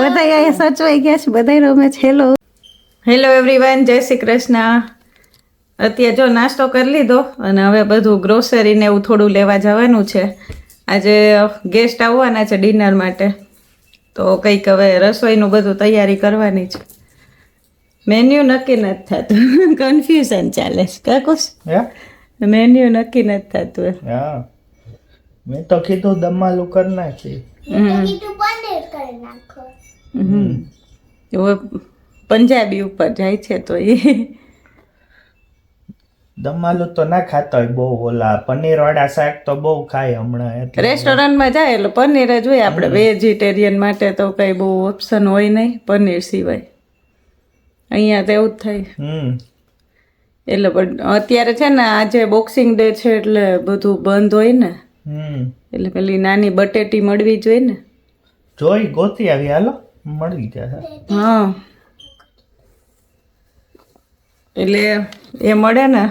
બધા સચવાઈ ગયા છે બધા રમે છે હેલો હેલો એવરીવન જય શ્રી કૃષ્ણ અત્યારે જો નાસ્તો કરી લીધો અને હવે બધું ગ્રોસરી ને એવું થોડું લેવા જવાનું છે આજે ગેસ્ટ આવવાના છે ડિનર માટે તો કંઈક હવે રસોઈનું બધું તૈયારી કરવાની છે મેન્યુ નક્કી નથી થતું કન્ફ્યુઝન ચાલે છે કાકુસ હે મેન્યુ નક્કી નથી થતું હા. મેં તો કીધું દમાલું કરી નાખી. હમ. હમ. હવે પંજાબી ઉપર જાય છે તો એ. દમાલું તો ના ખાતા હોય બહુ ઓલા. પનીર વાળા શાક તો બહુ ખાય હમણાં એટલે. રેસ્ટોરન્ટમાં જાય એટલે પનીર જ હોય. આપણે વેજીટેરિયન માટે તો કઈ બહુ ઓપ્શન હોય નહીં પનીર સિવાય. અહીંયા તો એવું જ થાય. હમ. એટલે પણ અત્યારે છે ને આજે બોક્સિંગ ડે છે એટલે બધું બંધ હોય ને. એટલે પેલી નાની બટેટી મળવી જોઈએ ને. જોઈ ગોતી આવી. હાલો મળી જશે હા. એટલે એ મળે ને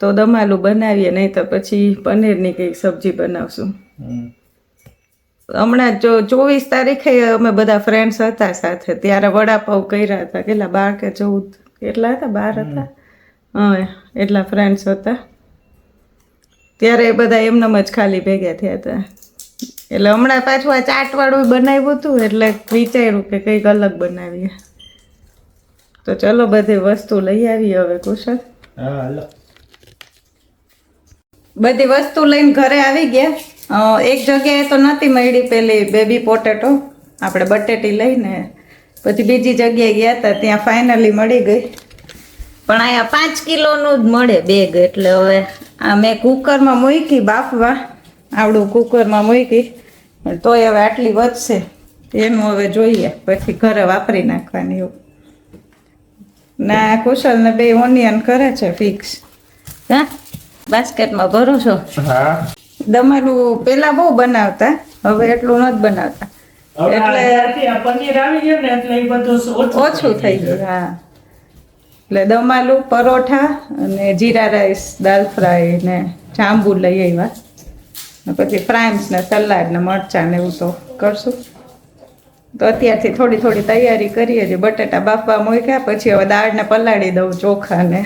તો દમાલું બનાવીએ નહીં તો પછી પનીરની કંઈક સબ્જી બનાવશું. હમણાં જો ચોવીસ તારીખે અમે બધા ફ્રેન્ડ્સ હતા સાથે ત્યારે વડાપાઉં કર્યા હતા. કેટલા બાર કે ચૌદ? કેટલા હતા? બાર હતા? હા એટલા ફ્રેન્ડ્સ હતા. ત્યારે એ બધા એમનેમ જ ખાલી ભેગા થયા હતા. એટલે હમણાં પાછું આ ચાટવાળું બનાવ્યું હતું એટલે વિચાર્યું કે કંઈક અલગ બનાવીએ. તો ચલો બધી વસ્તુ લઈ આવીએ હવે કુશલ. બધી વસ્તુ લઈને ઘરે આવી ગયા. એક જગ્યાએ તો નહોતી મળી પેલી બેબી પોટેટો આપણે બટેટી લઈને પછી બીજી જગ્યાએ ગયા હતા ત્યાં ફાઇનલી મળી ગઈ. પણ અહીંયા પાંચ કિલોનું જ મળે બેગ એટલે હવે આ મેં કુકરમાં મૂકી બાફવા આવડું કુકરમાં મૂકી તોય હવે આટલી વધશે. એનું હવે જોઈએ પછી ઘરે વાપરી નાખવાની એવું. ના કુશલ ને બે ઓનિયન કરે છે ફિક્સ હા? બાસ્કેટમાં ભરો છો હા. દમાલું પેલા બહુ બનાવતા હવે એટલું નથી બનાવતા. એટલે પનીર આવી ગયું ને એટલે એ બધું ઓછું થઈ ગયું. હા. એટલે દમાલું પરોઠા અને જીરા રાઈસ, દાલ ફ્રાય ને જાંબુ લઈ આવ્યા પછી ફ્રાઈમ્સ ને સલાડ ને મરચાં ને એવું તો કરશું. તો અત્યારથી થોડી થોડી તૈયારી કરીએ છીએ બટેટા બાફવા મૂક્યા, પછી હવે દાળને પલાળી દઉં ચોખાને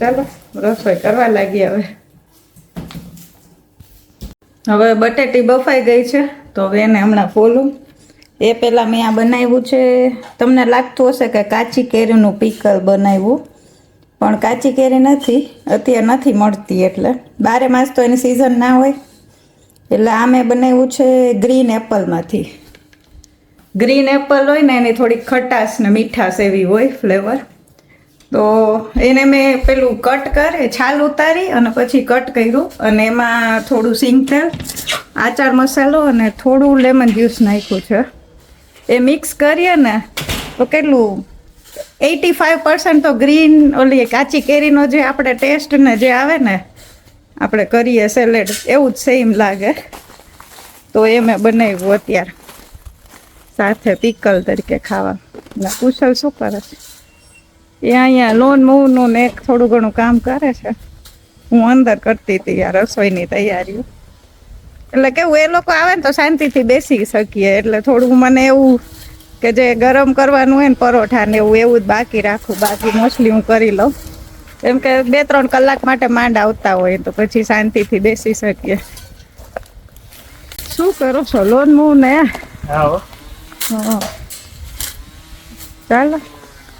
ચાલો, રસોઈ કરવા લાગી હવે. હવે બટેટી બફાઈ ગઈ છે, તો હવે એને હમણાં ફોલું. એ પહેલાં મેં આ બનાવ્યું છે. તમને લાગતું હશે કે કાચી કેરીનું પીકલ બનાવ્યું, પણ કાચી કેરી નથી, અત્યારે નથી મળતી એટલે. બારે માસ તો એની સિઝન ના હોય. એટલે આ મેં બનાવ્યું છે ગ્રીન એપલમાંથી ગ્રીન એપલ હોય ને, એની થોડી ખટાશ ને મીઠાશ એવી હોય ફ્લેવર તો એને મેં પેલું કટ કરે, છાલ ઉતારી અને પછી કટ કર્યું. અને એમાં થોડું સિંગ તેલ, આચાર મસાલો અને થોડું લેમન જ્યુસ નાખ્યું છે. એ મિક્સ કરીએ ને, તો કેટલું? એટી ફાઇવ પર્સન્ટ તો ગ્રીન ઓલી કાચી કેરીનો જે આપણે ટેસ્ટ ને જે આવે ને, આપણે કરીએ સેલેડ એવું જ સેમ લાગે. તો એ મેં બનાવ્યું અત્યારે. સાથે પિકલ તરીકે ખાવા. એટલે કુશલ શું કરે છે? એ અહીંયા લોન મૂવનું ને એક થોડું ઘણું કામ કરે છે. હું અંદર કરતી હતી આ રસોઈની તૈયારીઓ. એટલે કેવું એ લોકો આવે ને તો શાંતિથી બેસી શકીએ. એટલે થોડું મને એવું કે જે ગરમ કરવાનું હોય ને પરોઠા ને એવું એવું જ બાકી રાખું. બાકી મોસ્ટલી હું કરી લઉં. કેમ કે બે ત્રણ કલાક માટે માંડ આવતા હોય તો પછી શાંતિથી બેસી શકીએ. શું કરો છો? લોન મૂવ ને. ચાલો.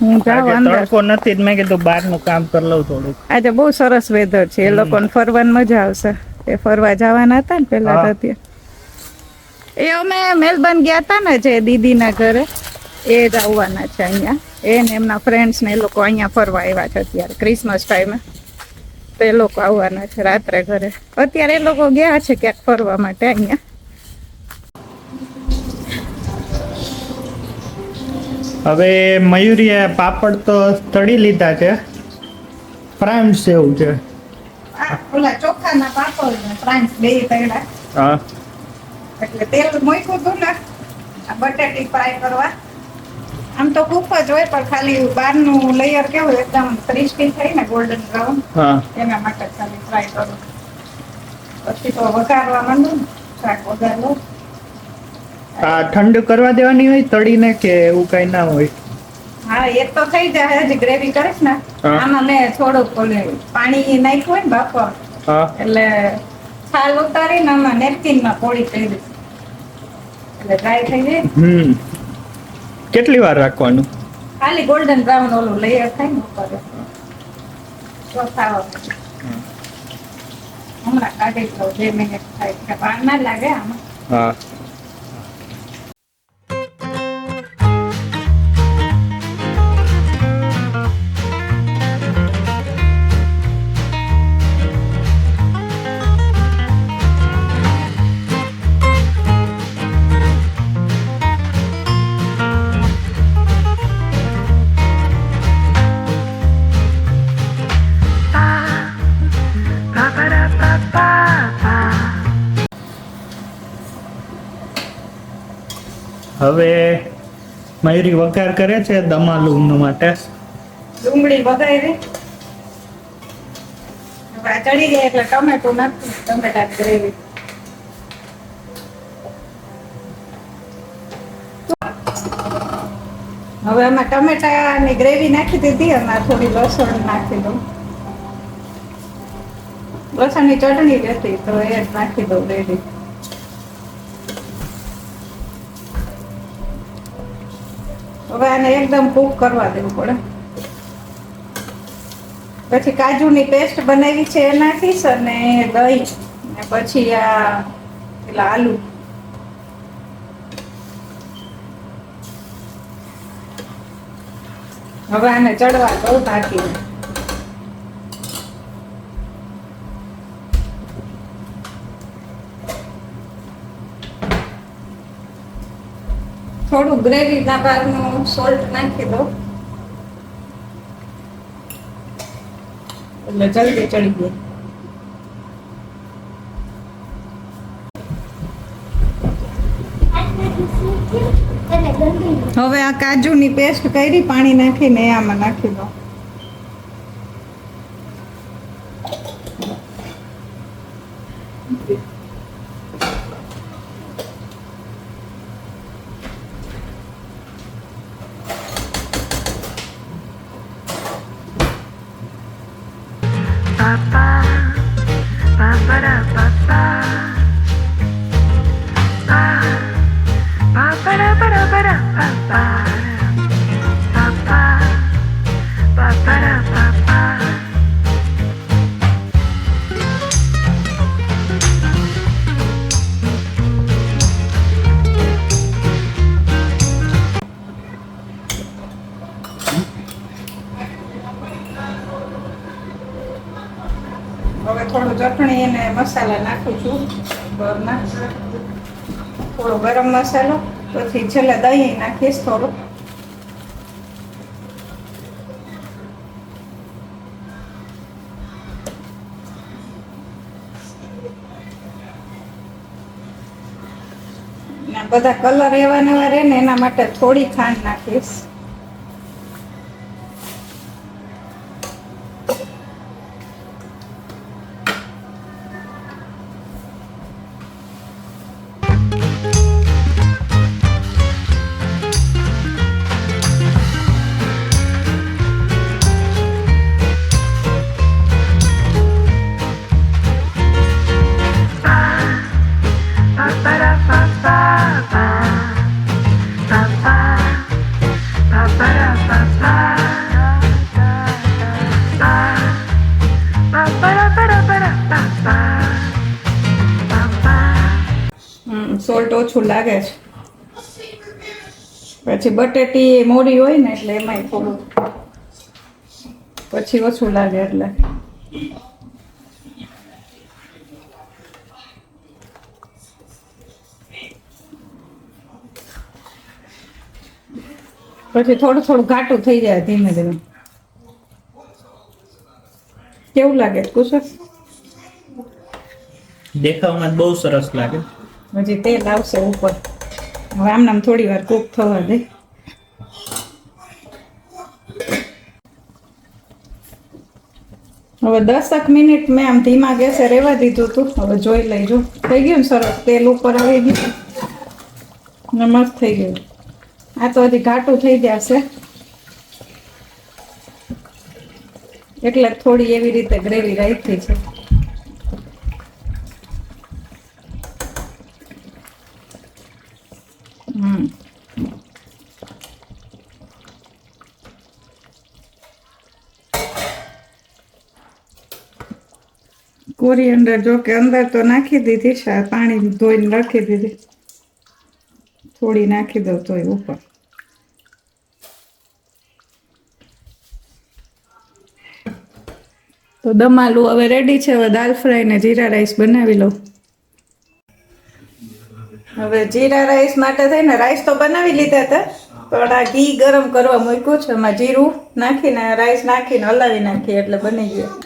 હું જાઉં અંદર. તડકો નથી મેં કીધું બહારનું કામ કરી લઉં થોડુંક. આજે બહુ સરસ વેધર છે. એ લોકોને ફરવાની મજા આવશે. એ ફરવા જવાના હતા ને પેલા તો ત્યાં. એ અમે મેલબર્ન ગયા હતા ને જે દીદીના ઘરે એ જ આવવાના છે અહીંયા. એ ને એમના ફ્રેન્ડ્સ ને એ લોકો અહીંયા ફરવા આવ્યા છે અત્યારે ક્રિસમસ ટાઈમે તો એ લોકો આવવાના છે રાત્રે ઘરે. અત્યારે એ લોકો ગયા છે ક્યાંક ફરવા માટે અહીંયા. હવે મયુરીએ પાપડ તો તળી લીધા છે. ફ્રાન્સ જેવું છે. ઓલા ચોખાના પાપડ ને ફ્રાન્સ બે તળ્યા હા. એટલે તેલ મૂક્યું હતું ને બટાટી ફ્રાય કરવા. આમ તો ખૂબ જ હોય પણ ખાલી બહારનું લેયર કેવું એકદમ ક્રિસ્પી થાય ને ગોલ્ડન બ્રાઉન એના માટે ખાલી ફ્રાય કરું. પછી તો વઘારવા માંડો શાક વઘારવો. આ ઠંડ કરવા દેવાની હોય તળીને કે એવું કઈ ના હોય? હા એ તો થઈ જાય હજી ગ્રેવી કરીશ ને. આમાં મેં થોડુંક ઓલે પાણી નાખ્યું હોય ને બાફવા એટલે છાલ ઉતારીને આમાં નેપકિનમાં પોળી કરી દઈશ. એટલે ડ્રાય થઈ જાય. હમ. કેટલી વાર રાખવાનું? ખાલી ગોલ્ડન બ્રાઉન ઓલું લેયર થાય ને ઉપર. હમણાં કાઢી લઉં બે મિનિટ થાય. વાર ના લાગે આમાં. હા. હવે મયુરી વઘાર કરે છે દમાલું માટે. ડુંગળી વઘારી. ચડી જાય એટલે ટમેટું નાખું, ટમેટા ગ્રેવી. હવે આમાં ટમેટાની ગ્રેવી નાખી દીધી, અને થોડી લસણ નાખી દઉં. લસણની ચટણી રહેતી તો એ જ નાખી દઉં રેડી આને એકદમ કૂક કરવા દેવું પડે. પછી કાજુની પેસ્ટ બનાવી છે એ નાખીશ અને દહીં ને પછી આ પેલા આલુ. હવે આને ચડવા દઉં ઢાંકીને. થોડું ગ્રેવી ના ભાગનું સોલ્ટ નાખી દો એટલે જલ્દી ચડી જાય હવે આ કાજુની પેસ્ટ કરી પાણી નાખીને આમાં નાખી દો ચટણી અને મસાલા નાખું છું. બરના થોડો ગરમ મસાલો, પછી છેલ્લે દહીં નાખીશ થોડું. બધા કલર એવા નવા રહે ને એના માટે થોડી ખાંડ નાખીશ. સોલ્ટ ઓછું લાગે છે. પછી બટેટી મોરી હોય ને એટલે એમાંય થોડું પછી ઓછું લાગે એટલે. પછી થોડું થોડું ઘાટું થઈ જાય ધીમે ધીમે. કેવું લાગે? કુશળ દેખાવમાં બહુ સરસ લાગે. પછી તેલ આવશે ઉપર. હવે આમ થોડી વાર કૂક થવા દે. હવે દસક મિનિટ મેં આમ ધીમા ગેસે રહેવા દીધું હતું. હવે જોઈ લઈજો. થઈ ગયું ને સરસ તેલ ઉપર આવી ગયું? ને મસ્ત થઈ ગયું. આ તો હજી ઘાટું થઈ જશે એટલે થોડી એવી રીતે ગ્રેવી રાખી છે. કોરિયન્ડર જો કે અંદર તો નાખી દીધી પાણી ધોઈને રાખી દીધી. થોડી નાખી દઉં તોય ઉપર. તો દમાલું હવે રેડી છે, હવે દાલ ફ્રાય ને જીરા રાઈસ બનાવી લઉં. હવે જીરા રાઈસ માટે થઈને રાઈસ તો બનાવી લીધા હતા, પણ આ ઘી ગરમ કરવા મૂક્યું છે એમાં જીરું નાખીને રાઈસ નાખીને હલાવી નાખી એટલે બની ગયું.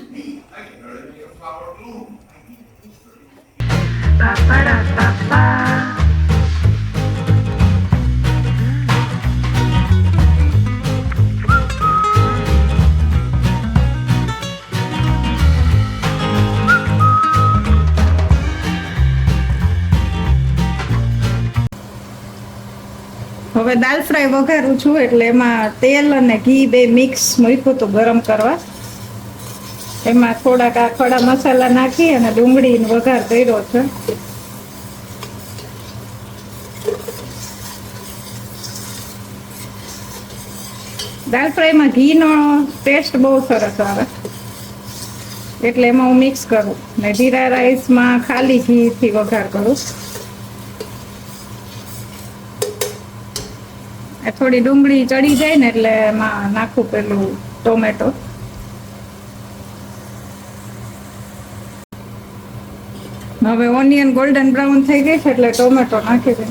હવે દાલ ફ્રાય વઘારું છું એટલે એમાં તેલ અને ઘી બે મિક્સ મૂક્યું હતું ગરમ કરવા. એમાં થોડાક આ ખડા મસાલા નાખી અને ડુંગળીનો વઘાર કર્યો છે. દાલ ફ્રાયમાં ઘીનો ટેસ્ટ બહુ સરસ આવે. એટલે એમાં હું મિક્સ કરું ને જીરા રાઈસમાં ખાલી ઘીથી વઘાર કરું. થોડી ડુંગળી ચડી જાય ને એટલે એમાં નાખું પેલું ટોમેટો. હવે ઓનિયન ગોલ્ડન બ્રાઉન થઈ ગઈ છે એટલે ટોમેટો નાખી દે.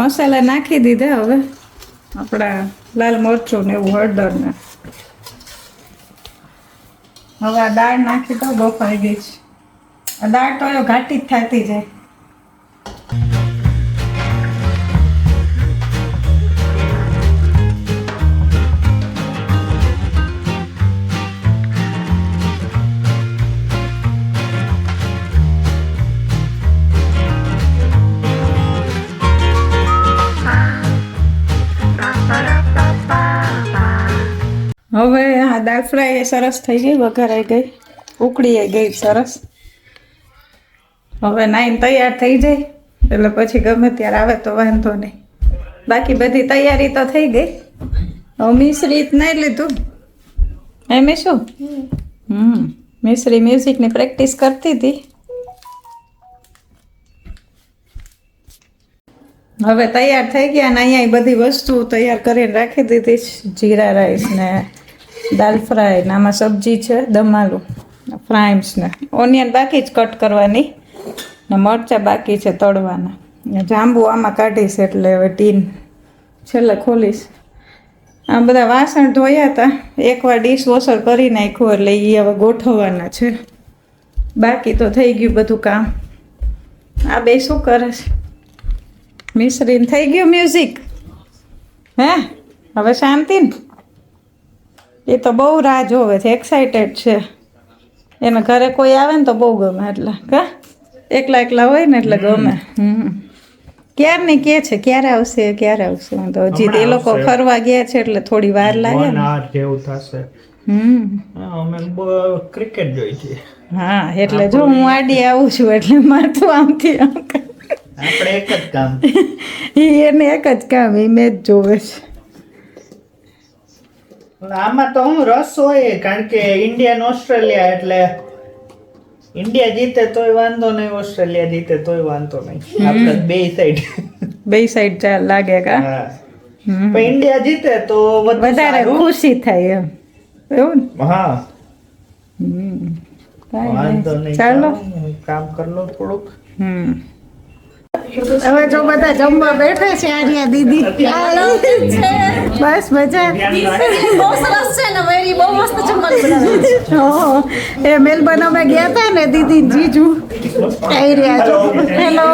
મસાલા નાખી દીધા હવે. આપણા લાલ મરચું ને એવું હળદર ને. હવે આ દાળ નાખી તો બફાઈ ગઈ છે. આ દાળ તો ઘાટી જ થતી જાય. આ દાળ ફ્રાય સરસ થઈ ગઈ વઘારાઈ ગઈ, ઉકળી ગઈ, સરસ. હવે નાઈન તૈયાર થઈ જાય, એટલે પછી ગમે ત્યારે આવે તો વાંધો નહીં. બાકી બધી તૈયારી તો થઈ ગઈ. હવે મિશ્રી નહીં લીધું. એ શું હમ, મિશ્રી મ્યુઝિકની પ્રેક્ટિસ કરતી હતી. હવે તૈયાર થઈ ગયા ને અહીંયા બધી વસ્તુ તૈયાર કરીને રાખી દીધી જીરા રાઈસ ને દાલ ફ્રાય ને આમાં સબ્જી છે, દમાલું ફ્રાઈમ્સને ઓનિયન બાકી જ કટ કરવાની ને મરચાં બાકી છે તળવાના. ને જાંબુ આમાં કાઢીશ એટલે હવે ટીન છેલ્લે ખોલીશ. આ બધા વાસણ ધોયા હતા. એકવાર ડિશ વોશર કરી નાખ્યું એટલે એ હવે ગોઠવવાના છે. બાકી તો થઈ ગયું બધું કામ. આ બે શું કરે છે? મિશ્રીન થઈ ગયું મ્યુઝિક? હે? હવે શાંતિ ને એ તો બહુ રાહ જોવે છે એક્સાઇટેડ છે. એને ઘરે કોઈ આવે ને તો બહુ ગમે એટલે કા? એકલા એકલા હોય ને એટલે ગમે. હમ. ક્યારની કે છે ક્યારે આવશે ક્યારે આવશે? તો હજી એ લોકો ફરવા ગયા છે એટલે થોડી વાર લાગે જેવું થશે. અમે ક્રિકેટ જોઈ છે હા એટલે જો હું આડી આવું છું એટલે માથું આમથી આમ આપણે એક જ કામ. એને એક જ કામ એ મેચ જોવે છે. આમાં તો હું રસ હોય કારણ કે ઇન્ડિયન ઓસ્ટ્રેલિયા એટલે ઇન્ડિયા જીતે તોય વાંધો નહીં ઓસ્ટ્રેલિયા જીતે તોય વાંધો નહીં. આપણે બે સાઈડ બે સાઈડ લાગે કા? પણ ઇન્ડિયા જીતે તો વધુ વધારે ખુશી થાય એમ. એવું ને? હા. વાંધો નહીં. ચાલો. કામ કરલો થોડુંક. હમ. હવે જો બધા જમવા બેઠા છે આર્યા દીદી. બસ મજા. બહુ સરસ છે ને વેરી બહુ મસ્ત જમવાનું બનાવે છે. એ મેલબર્ન અમે ગયા હતા ને દીદી જીજુ. આવી રહ્યા જો હેલો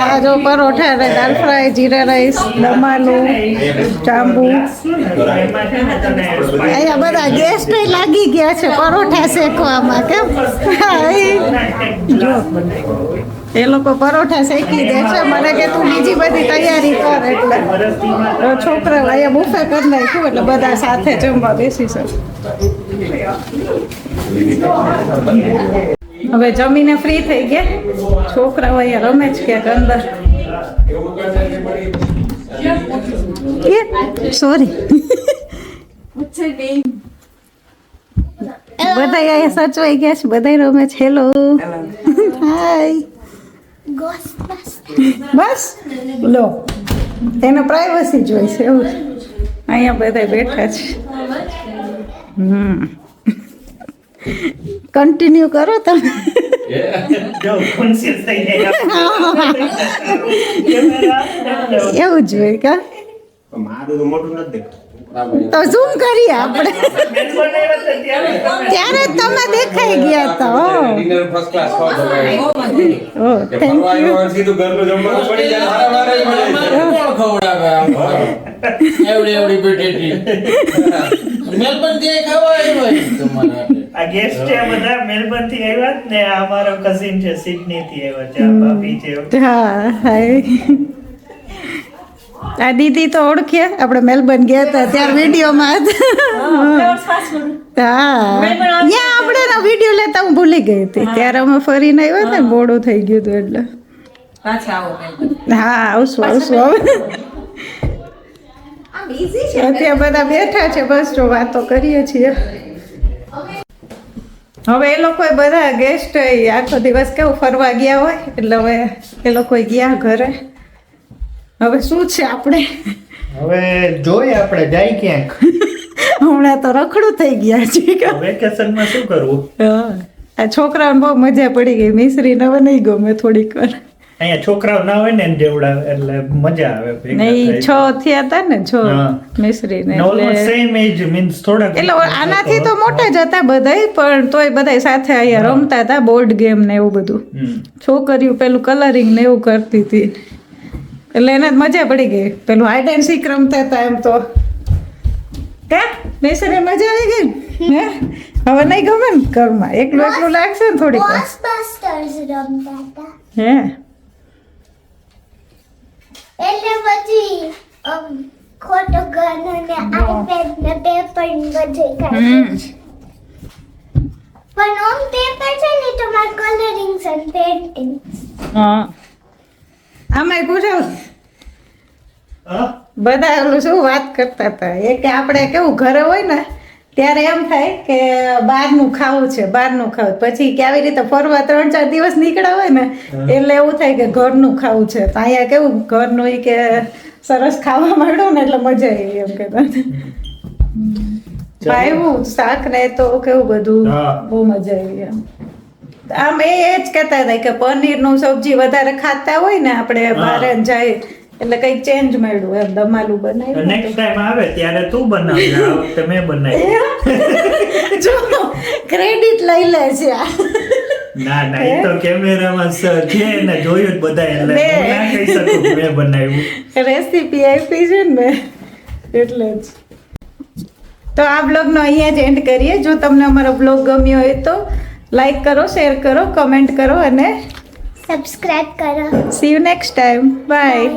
આ જો પરોઠા ને દાલ ફ્રાય જીરા રાઈસ દમાલું ચાંબુ અહીંયા બધા ગેસ્ટ લાગી ગયા છે પરોઠા શેકવામાં કેમ? જો. એ લોકો પરોઠા શેકી દે છે. મને કે તું બીજી બધી તૈયારી કર એટલે. છોકરા અહીંયા બુફે કરી નાખ્યું એટલે બધા સાથે જમવા બેસી શકું હવે જમીને ફ્રી થઈ ગયા. છોકરાઓ અહીંયા રમે છે ક્યાંક અંદર. સોરી બધા અહીંયા સચવાઈ ગયા છે. બધા રમે છે. હેલો હાય બસ? લો. એને પ્રાઇવસી જોઈશે એવું અહીંયા બધા બેઠા છે. હમ. કન્ટિન્યુ કરો તમે. એવું જ હોય કા? મારું તો મોટું નથી દેખાતું. તો ઝૂમ કરીએ આપણે. ત્યારે તમે દેખાઈ ગયા તો ડિનર ફર્સ્ટ ક્લાસ ખાવ તો ભાઈ ઓ કે થેન્ક યુ સીધું ઘરનું જમવાનું પડી જાય હારા મારે જ મળી જાય કોણ ખવડાવે આમ? એવડી એવડી પેટેટી મેલબર્નથી ખાવા આવ્યો છે આ ગેસ્ટ છે બધા મેલબર્નથી આવ્યા ને આ મારો કઝિન છે સિડની થી આવ્યા છે આ ભાભી છે. હા હાય. આ દીદી તો ઓળખ્યા આપણે મેલબર્ન ગયા હતા ત્યારે વિડીયોમાં. હા. ત્યાં આપણે વીડિયો લેતા હું ભૂલી ગઈ હતી. ત્યારે અમે ફરીને આવ્યા ને મોડું થઈ ગયું હતું એટલે. પાછા હા આવશું આવશું હવે અત્યારે બધા બેઠા છે બસ જો વાતો કરીએ છીએ. હવે એ લોકો બધા ગેસ્ટ આખો દિવસ કેવું ફરવા ગયા હોય? એટલે હવે એ લોકો ગયા ઘરે. હવે શું છે આપણે? હવે જોઈએ આપણે જાય ક્યાંક. હમણાં તો રખડું થઈ ગયા છે. વેકેશનમાં શું કરવું? આ છોકરાઓને બહુ મજા પડી ગઈ. મિશ્રી હવે નહીં ગમે થોડીક વાર. અહીંયા છોકરાઓ ના હોય ને જેવડા એટલે મજા આવે નહીં છ થયા હતા ને છ હા. ને same age means થોડાક એટલે આનાથી તો મોટા જ હતા બધાય પણ તોય બધાય સાથે અહીંયા રમતા હતા બોર્ડ ગેમ ને એવું બધું. છોકરીઓ પેલું કલરિંગ ને એવું કરતી હતી. એટલે એને મજા પડી ગઈ. પેલું હાઈડ એન્ડ સીક રમતા હતા એમ તો. કે મિશ્રી મજા આવી ગઈ? હવે નહીં ગમે ને ઘરમાં. એકલું એકલું લાગશે ને થોડીક હે? એટલે પછી ખોટો ગન ને આઈપેડ ને પેપર ને બધું પણ ઓમ પેપર છે ને તો મારે કલરિંગ્સ એન્ડ પેઇન્ટિંગ્સ હા. આમાંય પૂછો બધા ઓલું શું વાત કરતા હતા? એ કે આપણે કેવું ઘરે હોય ને ત્યારે એમ થાય કે બહારનું ખાવું છે બહારનું ખાવું. પછી કે આવી રીતે ફરવા ત્રણ ચાર દિવસ નીકળ્યા હોય ને એટલે એવું થાય કે ઘરનું ખાવું છે. તો અહીંયા કેવું ઘરનું એ કે સરસ ખાવા માંડો ને એટલે મજા આવી એમ કે. ભાઈ શાક ને તો કેવું બધું બહુ મજા આવી એમ. આમ એ જ કહેતા હતા કે પનીરનું સબ્જી વધારે ખાતા હોય ને આપણે બહાર જાય એટલે કંઈક ચેન્જ મળ્યું એમ દમાલું બનાવ્યું નેક્સ્ટ ટાઈમ આવે ત્યારે તું બનાવજે આ વખતે મેં બનાવી જો ક્રેડિટ લઈ લે છે આ. ના ના એ તો કેમેરામાં સર છે ને જોયું બધા એટલે હું ના કહી શકું મેં બનાવ્યું. રેસીપી આપી છે ને મેં એટલે જ. તો આ બ્લોગનો અહીંયા જ એન્ડ કરીએ. જો તમને અમારો બ્લોગ ગમ્યો હોય તો લાઈક કરો શેર કરો કમેન્ટ કરો અને સબસ્ક્રાઈબ કરો. See you next time bye.